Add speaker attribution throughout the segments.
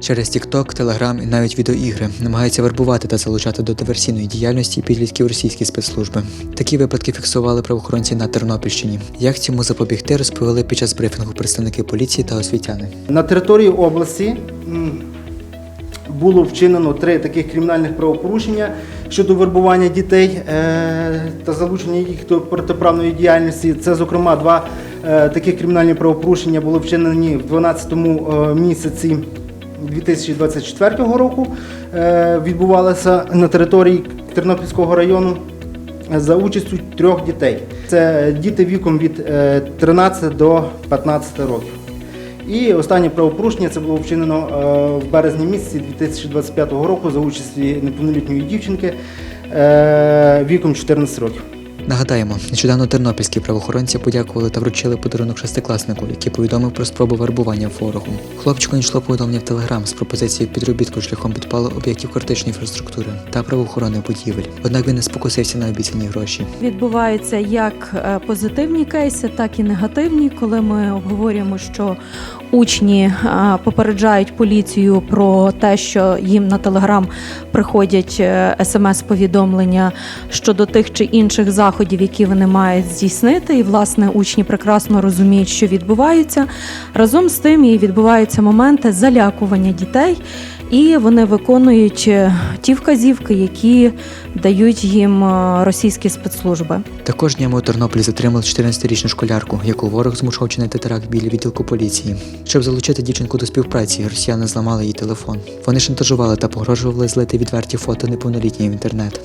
Speaker 1: Через TikTok, Telegram і навіть відеоігри намагаються вербувати та залучати до диверсійної діяльності підлітків російські спецслужби. Такі випадки фіксували правоохоронці на Тернопільщині. Як цьому запобігти, розповіли під час брифінгу представники поліції та освітяни.
Speaker 2: На території області було вчинено три таких кримінальних правопорушення щодо вербування дітей е, та залучення їх до протиправної діяльності. Це, зокрема, два е, таких кримінальні правопорушення були вчинені в 12 місяці 2024 року. Е, Відбувалося на території Тернопільського району за участю трьох дітей. Це діти віком від е, 13 до 15 років. І останнє правопорушення це було вчинено е, в березні місяці 2025 року за участі неповнолітньої дівчинки е, віком 14 років.
Speaker 1: Нагадаємо, нещодавно тернопільські правоохоронці подякували та вручили подарунок шестикласнику, який повідомив про спробу вербування ворогу. Хлопчику надійшло повідомлення в Телеграм з пропозицією підробітку шляхом підпалу об'єктів критичної інфраструктури та правоохоронних будівель. Однак він не спокусився на обіцяні гроші.
Speaker 3: Відбуваються як е, позитивні кейси, так і негативні, коли ми обговорюємо, що учні попереджають поліцію про те, що їм на телеграм приходять е, смс-повідомлення щодо тих чи інших заходів, які вони мають здійснити. І власне учні прекрасно розуміють, що відбувається. Разом з тим і відбуваються моменти залякування дітей. І вони виконують е, ті вказівки, які дають їм е, російські спецслужби.
Speaker 1: Також днями у Тернополі затримали 14-річну школярку, яку ворог змушував чинити теракт біля відділку поліції. Щоб залучити дівчинку до співпраці, росіяни зламали її телефон. Вони шантажували та погрожували злити відверті фото неповнолітньої в інтернет.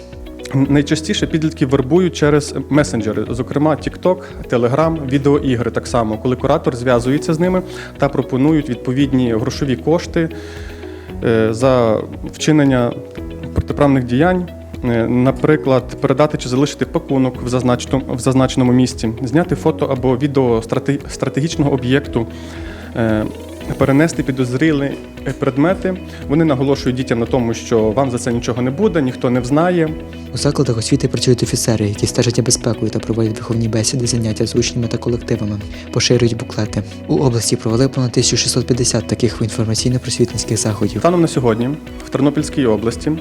Speaker 4: Найчастіше підлітків вербують через месенджери, зокрема TikTok, Telegram, відеоігри так само, коли куратор зв'язується з ними та пропонують відповідні грошові кошти за вчинення протиправних діянь. Е, Наприклад, передати чи залишити пакунок в зазначеному, в зазначеному місці, зняти фото або відео стратегічного об'єкту, е, перенести підозрілі е, предмети. Вони наголошують дітям на тому, що вам за це нічого не буде, ніхто не взнає.
Speaker 1: У закладах освіти працюють офіцери, які стежать за безпекою та проводять виховні бесіди, заняття з учнями та колективами, поширюють буклети. У області провели понад 1650 таких інформаційно-просвітницьких заходів.
Speaker 4: Станом на сьогодні в Тернопільській області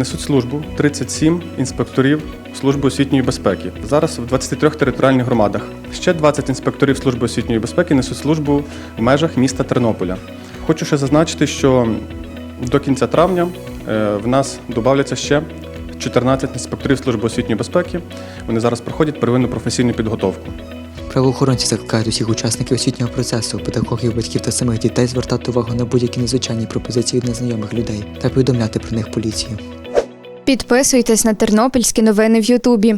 Speaker 4: несуть службу 37 інспекторів служби освітньої безпеки. Зараз в 23 територіальних громадах. Ще 20 інспекторів служби освітньої безпеки несуть службу в межах міста Тернополя. Хочу ще зазначити, що до кінця травня е, в нас додавляться ще 14 інспекторів служби освітньої безпеки. Вони зараз проходять первинну професійну підготовку.
Speaker 1: Правоохоронці закликають усіх учасників освітнього процесу, педагогів, батьків та самих дітей звертати увагу на будь-які незвичайні пропозиції від незнайомих людей та повідомляти про них поліцію.
Speaker 5: Підписуйтесь на тернопільські новини в Ютубі.